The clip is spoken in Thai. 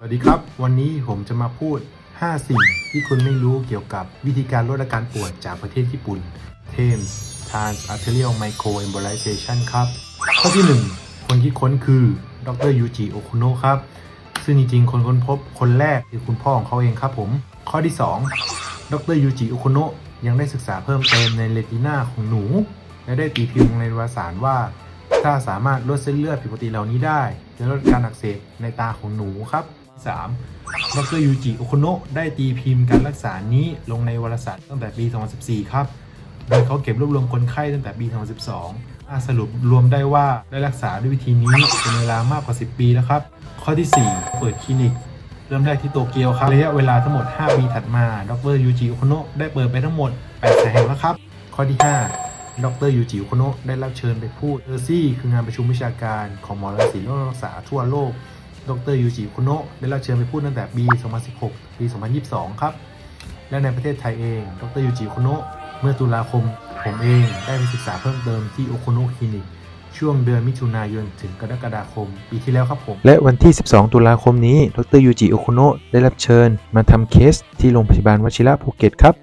สวัสดีครับ วันนี้ผมจะมาพูด 5 สิ่งที่คุณไม่รู้เกี่ยวกับวิธีการลดอาการปวดจากประเทศญี่ปุ่น TEMS Trans Arterial Microembolization ครับ ข้อที่ 1 คนที่ค้นคือ ดรยูจิโอคุโนะครับ ซึ่งจริงๆ คนค้นพบคนแรกคือคุณพ่อของเขาเองครับผม ข้อที่ 2 ดรยูจิโอคุโนะยังได้ศึกษาเพิ่มเติมในเรติน่าของหนู และได้ตีพิมพ์ในวารสารว่าถ้าสามารถลดเส้นเลือดผิดปกติเหล่านี้ได้ จะลดการอักเสบในตาของหนูครับ 3. ดรยูจิโอโคโนะได้ตีพิมพ์การรักษานี้ลงในวารสารตั้งแต่ปี 2014 ครับ โดยเขาเก็บรวบรวมคนไข้ตั้งแต่ปี 2012 อาสรุปรวมได้ว่าได้รักษาด้วยวิธีนี้เป็นเวลามากกว่า 10 ปีแล้วครับ ข้อที่ 4 เปิดคลินิก เริ่มแรกที่โตเกียวครับ ระยะเวลาทั้งหมด 5 ปีถัดมา ดรยูจิโอโคโนะได้เปิดไปทั้งหมด 8 แห่งแล้วครับ ข้อที่ 5ดรยูจิโอคโนะได้รับเชิญไปพูดเออซี่คืองานประชุมวิชาการของหมอรังสีโรครักษาทั่วโลก ดรยูจิคุโนะได้รับเชิญไปพูดตั้งแต่ปี 2016 ปี 2022 ครับ และในประเทศไทยเอง ดรยูจิคุโนะเมื่อตุลาคม ผมเองได้ไปศึกษาเพิ่มเติมที่โอโคโนคลินิกช่วงเดือนมิถุนายนถึงกรกฎาคม ปีที่แล้วครับผม และวันที่ 12 ตุลาคมนี้ ดรยูจิโอคุโนะได้รับเชิญ มาทำเคสที่โรงพยาบาลวชิระภูเก็ตครับ